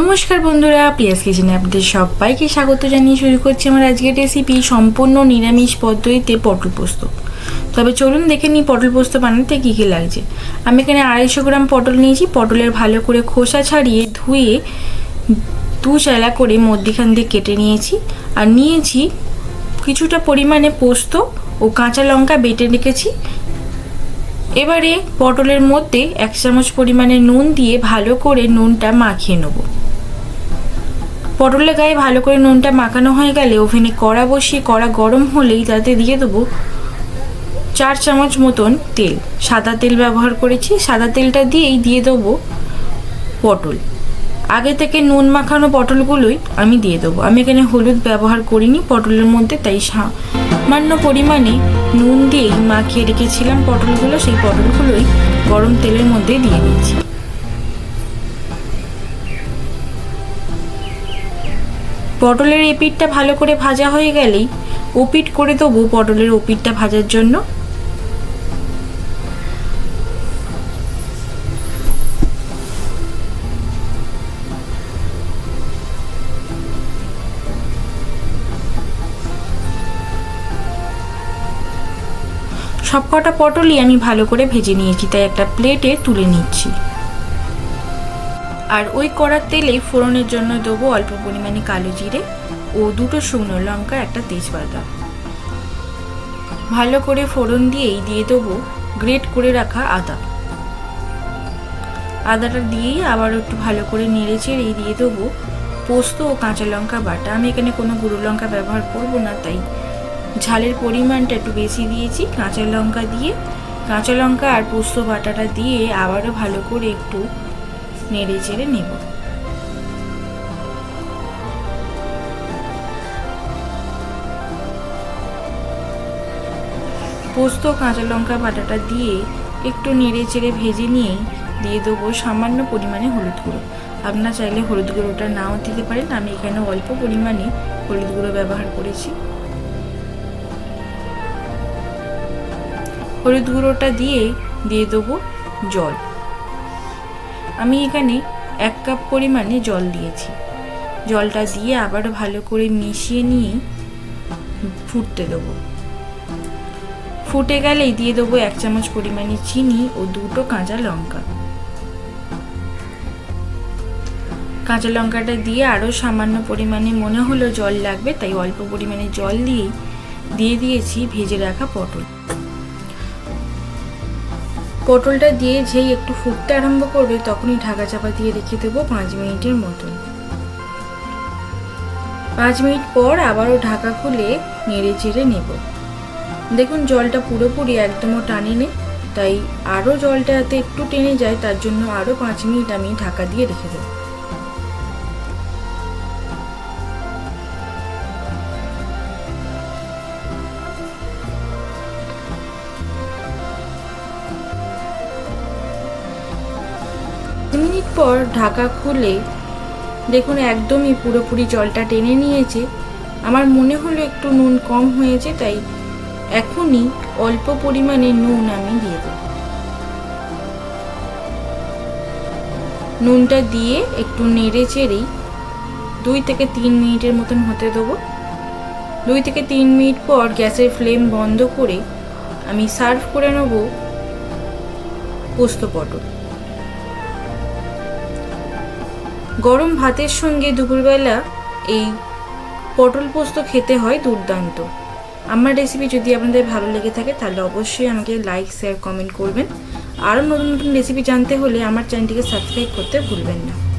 নমস্কার বন্ধুরা পিয়াস কিচেনে আপনাদের সবাইকে স্বাগত জানিয়ে শুরু করছি আমার আজকের রেসিপি সম্পূর্ণ নিরামিষ পদ্ধতিতে পটল পোস্ত। তবে চলুন দেখে নিই পটল পোস্ত বানাতে কী কী লাগছে। আমি এখানে আড়াইশো গ্রাম পটল নিয়েছি, পটলের ভালো করে খোসা ছাড়িয়ে ধুয়ে দু চালা করে মধ্যিখান দিয়ে কেটে নিয়েছি। আর নিয়েছি কিছুটা পরিমাণে পোস্ত ও কাঁচা লঙ্কা বেটে রেখেছি। এবারে পটলের মধ্যে এক চামচ পরিমাণে নুন দিয়ে ভালো করে নুনটা মাখিয়ে নেব। পটলের গায়ে ভালো করে নুনটা মাখানো হয়ে গেলে ওভেনে কড়া বসিয়ে কড়া গরম হলেই তাতে দিয়ে দেবো চার চামচ মতন তেল। সাদা তেল ব্যবহার করেছি। সাদা তেলটা দিয়েই দিয়ে দেবো পটল। আগে থেকে নুন মাখানো পটলগুলোই আমি দিয়ে দেবো। আমি এখানে হলুদ ব্যবহার করিনি পটলের মধ্যে, তাই সামান্য পরিমাণে নুন দিয়েই মাখিয়ে রেখেছিলাম পটলগুলো। সেই পটলগুলোই গরম তেলের মধ্যে দিয়ে দিয়েছি। পটলের এপিটটা ভালো করে ভাজা হয়ে গেলেই ওপিট করে দেবো পটলের ওপিটটা ভাজার জন্য। সব কটা পটলই আমি ভালো করে ভেজে নিয়েছি, তাই একটা প্লেটে তুলে নিচ্ছি। আর ওই কড়ার তেলে ফোড়নের জন্য দেবো অল্প পরিমাণে কালো জিরে ও দুটো শুকনো লঙ্কা, একটা তেজপাতা। ভালো করে ফোড়ন দিয়েই দিয়ে দেবো গ্রেট করে রাখা আদা। আদাটা দিয়েই আবার একটু ভালো করে নেড়ে চেড়েই দিয়ে দেবো পোস্ত ও কাঁচা লঙ্কা বাটা। আমি এখানে কোনো গুঁড়ো লঙ্কা ব্যবহার করব না, তাই ঝালের পরিমাণটা একটু বেশি দিয়েছি। কাঁচা লঙ্কা দিয়ে, কাঁচা লঙ্কা আর পোস্ত বাটাটা দিয়ে আবারও ভালো করে একটু নেড়ে চেড়ে নেব। পোস্ত, কাঁচা লঙ্কা বাটাটা দিয়ে একটু নেড়ে চেড়ে ভেজে নিয়েই দিয়ে দেবো সামান্য পরিমাণে হলুদ গুঁড়ো। আপনার চাইলে হলুদ গুঁড়োটা নাও দিতে পারেন। আমি এখানে অল্প পরিমাণে হলুদ গুঁড়ো ব্যবহার করেছি। হলুদ গুঁড়োটা দিয়ে দিয়ে দেবো জল। আমি এখানে এক কাপ পরিমাণে জল দিয়েছি। জলটা দিয়ে আবার ভালো করে মিশিয়ে নিয়ে ফুটতে দেবো। ফুটে গেলেই দিয়ে দেবো এক চামচ পরিমাণে চিনি ও দুটো কাঁচা লঙ্কা। কাঁচা লঙ্কাটা দিয়ে আরও সামান্য পরিমাণে মনে হলো জল লাগবে, তাই অল্প পরিমাণে জল দিয়েই দিয়ে দিয়েছি ভেজে রাখা পটল। পটলটা দিয়ে যেই একটু ফুটতে আরম্ভ করবে, তখনই ঢাকা চাপা দিয়ে রেখে দেবো পাঁচ মিনিটের মতন পাঁচ মিনিট পর আবারও ঢাকা খুলে নেড়ে চেড়ে নেব। দেখুন, জলটা পুরোপুরি একদমও টানেনি, তাই আরও জলটা যাতে একটু টেনে যায়, তার জন্য আরও পাঁচ মিনিট আমি ঢাকা দিয়ে রেখে দেবো। মিনিট পর ঢাকা খুলে দেখুন একদমই পুরোপুরি জলটা টেনে নিয়েছে। আমার মনে হলো একটু নুন কম হয়েছে, তাই এখনই অল্প পরিমাণে নুন আমি দিয়ে দেব। নুনটা দিয়ে একটু নেড়ে চেড়েই দুই থেকে তিন মিনিটের মতন হতে দেবো। দুই থেকে তিন মিনিট পর গ্যাসের ফ্লেম বন্ধ করে আমি সার্ভ করে নেব পোস্ত পটল। গরম ভাতের সঙ্গে দুপুরবেলা এই পটল পোস্ত খেতে হয় দুর্দান্ত। আমার রেসিপি যদি আপনাদের ভালো লেগে থাকে, তাহলে অবশ্যই আমাকে লাইক শেয়ার কমেন্ট করবেন। আরও নতুন নতুন রেসিপি জানতে হলে আমার চ্যানেলটিকে সাবস্ক্রাইব করতে ভুলবেন না।